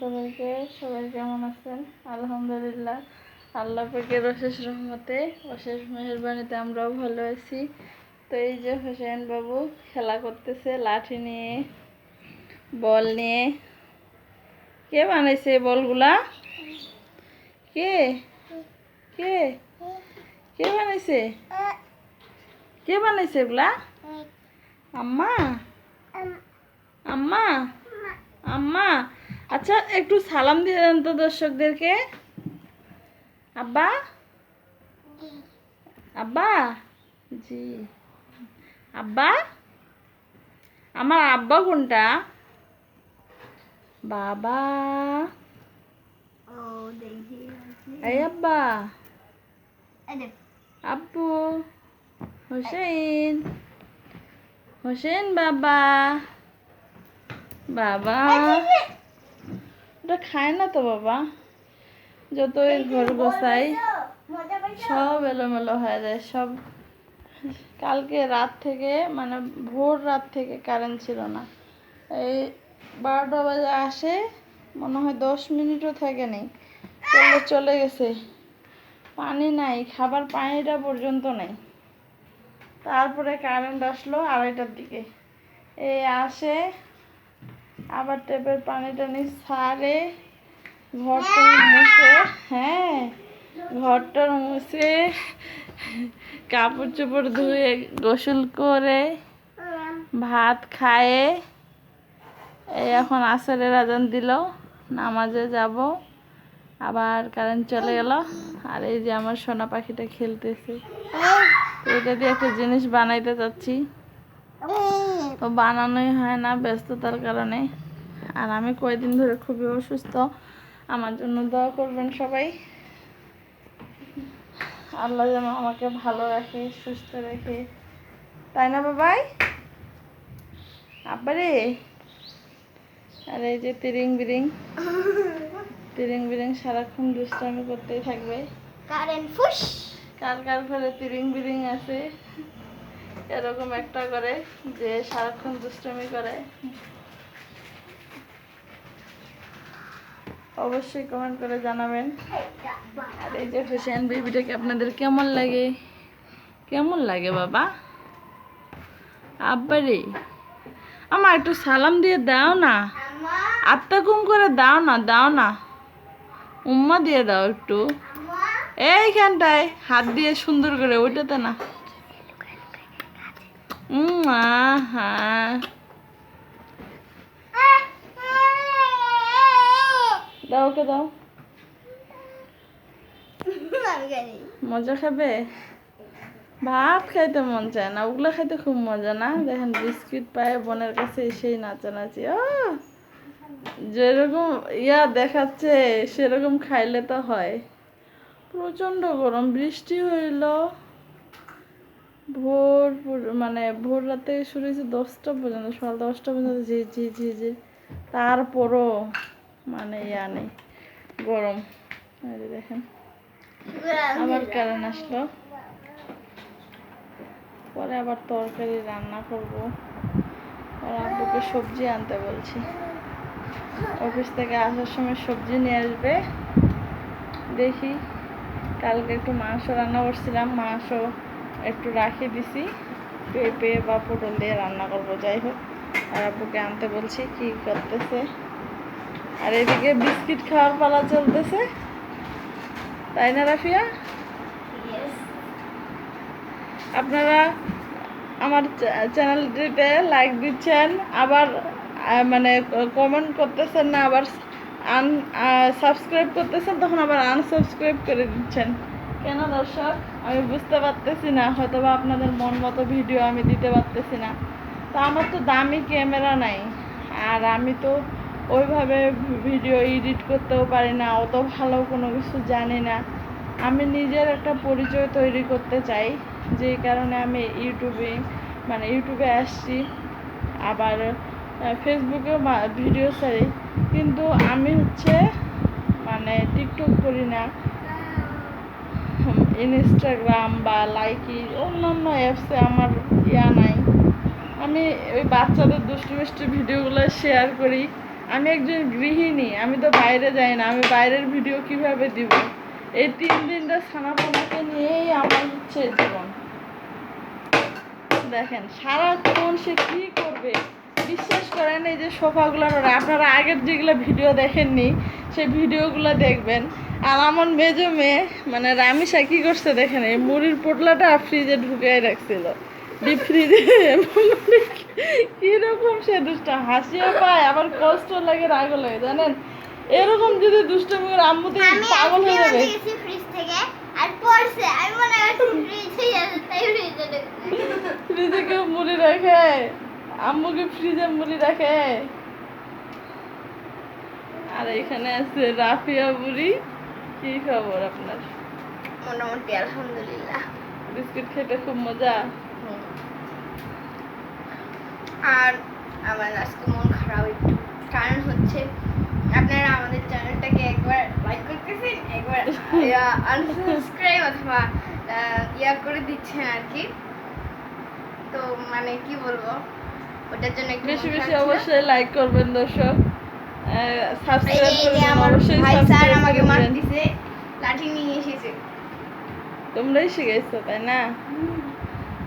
সবাইকে, সবাই কেমন আছেন? আলহামদুলিল্লাহ, আল্লাহ পাকের অশেষ রহমতে, অশেষ মেহরবানিতে আমরাও ভালো আছি। তো এই যে হোসেন বাবু খেলা করতেছে, লাঠি নিয়ে, বল নিয়ে। কে বানাইছে বলগুলা? কে? কে? কে বানাইছে? কে বানাইছে এগুলা? আম্মা? আম্মা? আম্মা? আচ্ছা একটু সালাম দিয়ে দেন তো দর্শকদেরকে। আব্বা? আব্বা? জি। আব্বা? আমার আব্বা কোনটা? বাবা। এই আব্বা। আব্বু। হোসেন। হোসেন বাবা। বাবা। ওটা খায় না তো বাবা। যতই ঘর পাইছো সব এলোমেলো হয়ে যায়। সব কালকে রাত থেকে মানে ভোর রাত থেকে কারেন্ট ছিল না। এই বারোটা বাজে আসে, মনে হয় দশ মিনিটও থাকে নেই। চলে চলে গেছে। পানি নাই, খাবার পানিটা পর্যন্ত নেই। তারপরে কারেন্ট আসলো আড়াইটার দিকে। এই আসে আবার টেপের পানি টানি সারে ঘরটা মুছে হ্যাঁ ঘরটা মুছে কাপড় চোপড় ধুয়ে গোসল করে ভাত খায়ে এই এখন আসরের আজান দিল, নামাজে যাব, আবার কারেন্ট চলে গেল আর এই যে আমার সোনা পাখিটা খেলতেছে। এটা দিয়ে একটা জিনিস বানাইতে চাচ্ছি। তো বানানোই হয় না ব্যস্ততার কারণে। আর আমি কয়েকদিন ধরে খুবই অসুস্থ। আমার জন্য দোয়া করবেন সবাই। আল্লাহ যেন আমাকে ভালো রাখে সুস্থ রাখে। তাই না বাবাই? আব্বারে? আর এই যে তিরিং বিরিং তিরিং বিরিং সারাক্ষণ দুষ্টামি করতেই থাকবে। কারেন্ট ফুস। কার কার ঘরে তিরিং বিরিং আছে? এরকম একটা করে যে সারাক্ষণ দুষ্টমি করে। অবশ্যই কমেন্ট করে জানাবেন। আর এই যে হোসেন বেবিটাকে আপনাদের কেমন লাগে? কেমন লাগে বাবা? আব্বারে আমার একটু সালাম দিয়ে দাও না। আত্মা কুম করে দাও না দাও না। উম্মা দিয়ে দাও একটু। এইখানটায় হাত দিয়ে সুন্দর করে ওইটাতে না। উম, আহা। দাও ওকে দাও। মজা খাবে? ভাত খাইতে মন চায় না ওগুলো খাইতে খুব মজা না? দেখেন বিস্কিট পায় বোনের কাছে এসেই নাচানাচি। ও যেরকম ইয়া দেখাচ্ছে সেরকম খাইলে তো হয়। প্রচণ্ড গরম বৃষ্টি হইল। ভোর মানে ভোর রাতে শুরু হয়েছে দশটা পর্যন্ত সকাল দশটা পর্যন্ত ঝি ঝি ঝি ঝি তারপরও মানে ইয়া নেই, গরম। দেখেন। আবার কারেন্ট আসলো। পরে আবার তরকারি রান্না করব। আর আব্বুকে সবজি আনতে বলছি। অফিস থেকে আসার সময় সবজি নিয়ে আসবে। দেখি, কালকে একটু মাংস রান্না করছিলাম। মাংস একটু রাখি দিছি। পেঁপে বা পটল দিয়ে রান্না করব, যাই হোক। আর আব্বুকে আনতে বলছি কি করতেছে। আর এদিকে বিস্কিট খাওয়ার পালা চলতেছে। তাই না রাফিয়া? আপনারা আমার চ্যানেলটিতে লাইক দিচ্ছেন আবার মানে কমেন্ট করতেছেন না আবার আন সাবস্ক্রাইব করতেছেন তখন আবার আনসাবস্ক্রাইব করে দিচ্ছেন। কেন দর্শক? আমি বুঝতে পারতেছি না হয়তো বা আপনাদের মন মতো ভিডিও আমি দিতে পারতেছি না। তো আমার তো দামি ক্যামেরা নাই আর আমি তো ওইভাবে ভিডিও এডিট করতেও পারি না অত ভালো কোনো কিছু জানি না। আমি নিজের একটা পরিচয় তৈরি করতে চাই যেই কারণে আমি ইউটিউবে মানে ইউটিউবে আসছি, আবার ফেসবুকেও ভিডিও ছাড়ি। কিন্তু আমি হচ্ছে মানে টিকটক করি না। ইনস্টাগ্রাম বা লাইকি, অন্যান্য অ্যাপসে আমার ইয়া নাই। আমি ওই বাচ্চাদের দুষ্টু মিষ্টি ভিডিওগুলো শেয়ার করি। আমি একজন গৃহিণী, আমি তো বাইরে যাই না, আমি বাইরের ভিডিও কীভাবে দিব? এই তিন দিনটা ছানাপোনাকে নিয়েই আমার হচ্ছে জীবন। দেখেন, সারাক্ষণ সে কি করবে? বিশ্বাস করেন, এই যে সোফাগুলো আপনারা আগের যেগুলো ভিডিও দেখেননি, সেই ভিডিওগুলো দেখবেন। আর আমার মেজো মেয়ে মানে রামিসা কি করছে দেখেন, এই মুড়ির পোটলাটা ফ্রিজে ঢুকিয়ে রাখছিল। ডিপ ফ্রিজে কীরকম সে দুষ্ট হাসিও পায় আবার কষ্ট লাগে রাগও লাগে জানেন? এরকম যদি দুষ্টমি করে আম্মু তো পাগল হয়ে যাবে? ফ্রিজ থেকে আর পড়ছে। আমি মনে করছি ফ্রিজে তাই ফ্রিজে ফ্রিজে কেউ মুড়ি রাখে? আম্মুকে ফ্রিজে মুড়ি রাখে? আর এখানে আছে রাফিয়া বুড়ি কি খবর আপনার? মোটামুটি আলহামদুলিল্লাহ। বিস্কুট খেতে খুব মজা? আর আমার আজকে মন খারাপ একটু। কারণ হচ্ছে আপনারা আমাদের চ্যানেলটাকে একবার লাইক করতেছেন একবার আনসাবস্ক্রাইব অথবা ইয়া করে দিচ্ছেন আর কি। তো মানে কি বলব ওটার জন্য একটু বেশি বেশি অবশ্যই লাইক করবেন দর্শক। সাবস্ক্রাইব করবেন অবশ্যই স্যার আমাকে করবেন মারতেছে লাঠি নিয়ে এসেছে। তোমরাই শিখাইছো তাই না?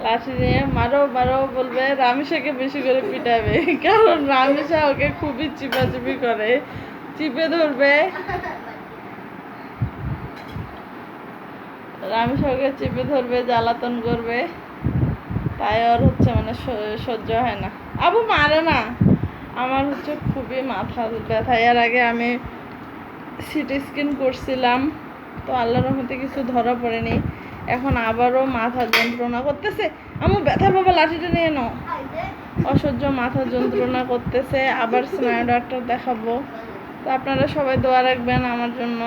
লাঠি নিয়ে মারো মারো বলবে রামিসাকে বেশি করে পিটাবে। কারণ রামিসা ওকে খুবই চিপাচিপি করে। চিপে ধরবে। রামিসা ওকে চিপে ধরবে, জ্বালাতন করবে। তাই ওর হচ্ছে মানে সহ্য হয় না। আবু মারে না। আমার হচ্ছে খুবই মাথা ব্যথা। এর আগে আমি সিটি স্ক্যান করছিলাম, তো আল্লাহর রহমতে কিছু ধরা পড়েনি। এখন আবারও মাথা যন্ত্রণা করতেছে। আমার ব্যথা পাবা লাঠিটা নিয়ে নাও। অসহ্য মাথা যন্ত্রণা করতেছে। আবার স্নায়ু ডাক্তার দেখাবো। তো আপনারা সবাই দোয়া রাখবেন আমার জন্য।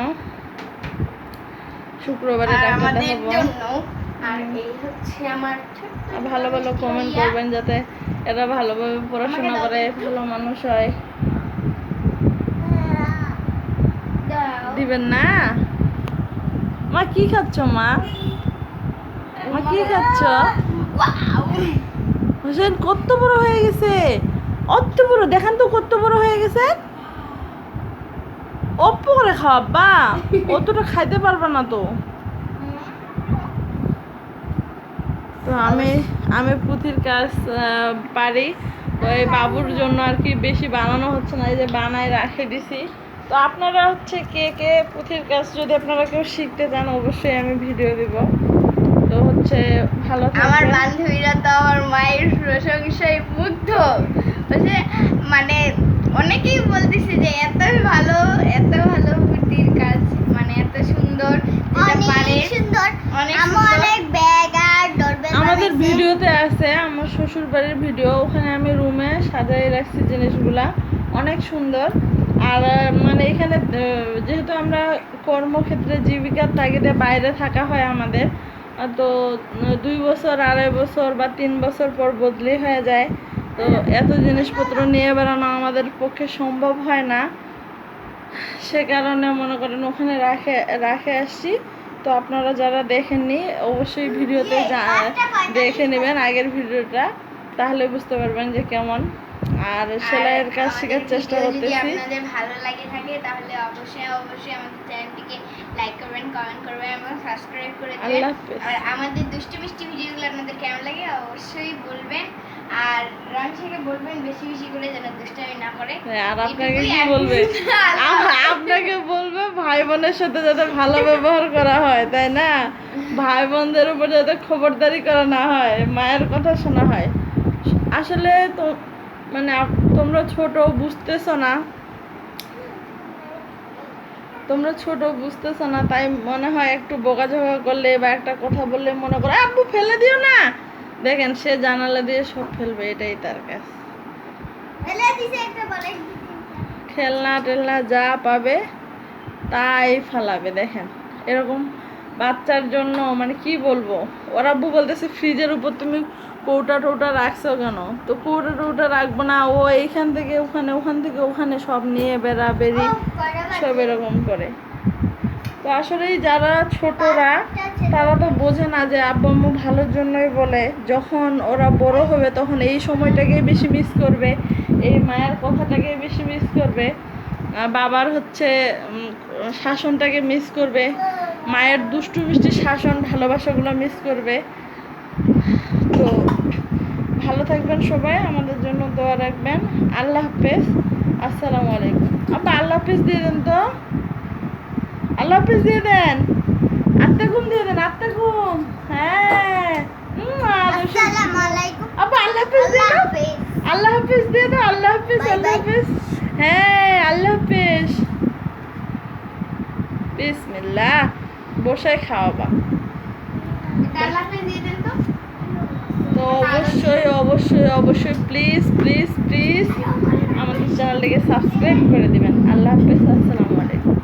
শুক্রবারে ডাক্তার দেখাবো। ভালো ভালো কমেন্ট করবেন যাতে এরা ভালোভাবে পড়াশোনা করে ভালো মানুষ হয়। দিবেন না? মা কি খাচ্ছ মা? কি খাচ্ছ! হোসেন, কত বড় হয়ে গেছে? অত বড়, দেখেন তো কত বড় হয়ে গেছে। অল্প করে খাওয়া, বা, অতটা খাইতে পারবে না তো। তো আমি আমি পুঁথির কাজ পারি। এই বাবুর জন্য আর কি বেশি বানানো হচ্ছে না, এই যে বানায় রাখে দিছি। তো আপনারা হচ্ছে কে কে পুঁথির কাজ যদি আপনারা কেউ শিখতে চান, অবশ্যই আমি ভিডিও দিব। হচ্ছে ভালো আমার বান্ধবীরা তো আমার মায়ের প্রশংসায় মুগ্ধ। বলছে মানে অনেকেই বলতেছে যে এত ভালো এত ভালো বুদ্ধির কাজ মানে এত সুন্দর যেটা পারে। সুন্দর। অনেক সুন্দর। অনেক ব্যাগ আর ডোরবেল আমাদের ভিডিওতে আছে আমার শ্বশুর বাড়ির ভিডিও ওখানে আমি রুমে সাজাই রাখছি জিনিসগুলা। অনেক সুন্দর। আর মানে এখানে যেহেতু আমরা কর্মক্ষেত্রে জীবিকার তাগিদে বাইরে থাকা হয় আমাদের তো দুই বছর আড়াই বছর বা তিন বছর পর বদলি হয়ে যায়। তো এত জিনিসপত্র নিয়ে বেড়ানো আমাদের পক্ষে সম্ভব হয় না। সে কারণে মনে করেন ওখানে রাখে রাখে আসছি। তো আপনারা যারা দেখেননি অবশ্যই ভিডিওতে যা- দেখে নেবেন আগের ভিডিওটা তাহলে বুঝতে পারবেন যে কেমন। আর সেলাইয়ের কাজ শেখার চেষ্টা ভিডিও যদি আপনাদের ভালো লাগে থাকে তাহলে অবশ্যই অবশ্যই আমাদের চ্যানেলটিকে লাইক করবেন কমেন্ট করবেন এবং সাবস্ক্রাইব করে দেবেন। আর আমাদের দুষ্টু মিষ্টি ভিডিওগুলো আপনাদের কেমন লাগে অবশ্যই বলবেন। আর রনসাকে বলবেন বেশি বেশি করে যেন দুষ্টামি না করে। হ্যাঁ, আর আপনাকে কি বলবে? আপনাকে বলবে ভাই বোনের সাথে যাতে ভালো ব্যবহার করা হয় তাই না? ভাই বোনদের উপর যাতে খবরদারি করা না হয় মায়ের কথা শোনা হয়। আসলে তো মানে তোমরা ছোট বুঝতেছো না। তোমরা ছোট বুঝতেছো না তাই মনে হয় একটু বোকাঝোকা করলে বা একটা কথা বললে মনে করো আব্বু ফেলে দিও না। দেখেন সে জানালা দিয়ে সব ফেলবে এটাই তার কাজ। খেলনা টেলনা যা পাবে তাই ফালাবে দেখেন। এরকম বাচ্চার জন্য মানে কি বলব? ওরা আব্বু বলতেছে ফ্রিজের উপর তুমি কৌটা টৌটা রাখছো কেন? তো কৌটা টৌটা রাখব না ও এইখান থেকে ওখানে ওখান থেকে ওখানে সব নিয়ে বেড়া বেরি সব এরকম করে। তো আসলেই যারা ছোটরা তারা তো বোঝে না যে আব্বু আম্মু ভালোর জন্যই বলে যখন ওরা বড় হবে তখন এই সময়টাকে বেশি মিস করবে এই মায়ের কথাটাকে বেশি মিস করবে বাবার হচ্ছে শাসনটাকে মিস করবে মায়ের দুষ্টু মিষ্টি শাসন ভালোবাসাগুলো মিস করবে। ভালো থাকবেন সবাই আমাদের জন্য দোয়া রাখবেন। আল্লাহ হাফেজ। আসসালামু আলাইকুম। আব্বা আল্লাহ হাফেজ দিয়ে দেন তো। আল্লাহ হাফেজ দিয়ে দেন। আত্মা ঘুম দিয়ে দেন আত্মা ঘুম। হ্যাঁ। আসসালামু আল্লাহ হাফেজ দিয়ে আল্লাহ দাও। আল্লাহ হাফেজ দিয়ে দাও আল্লাহ হাফেজ আল্লাহ হাফেজ। হ্যাঁ আল্লাহ হাফেজ। বিসমিল্লাহ। বসে খাওয়াবা। আল্লাহ হাফেজ দেন অবশ্যই অবশ্যই অবশ্যই প্লিজ প্লিজ প্লিজ আমাদের চ্যানেলটিকে সাবস্ক্রাইব করে দেবেন। আল্লাহ হাফেজ, আসসালামু আলাইকুম।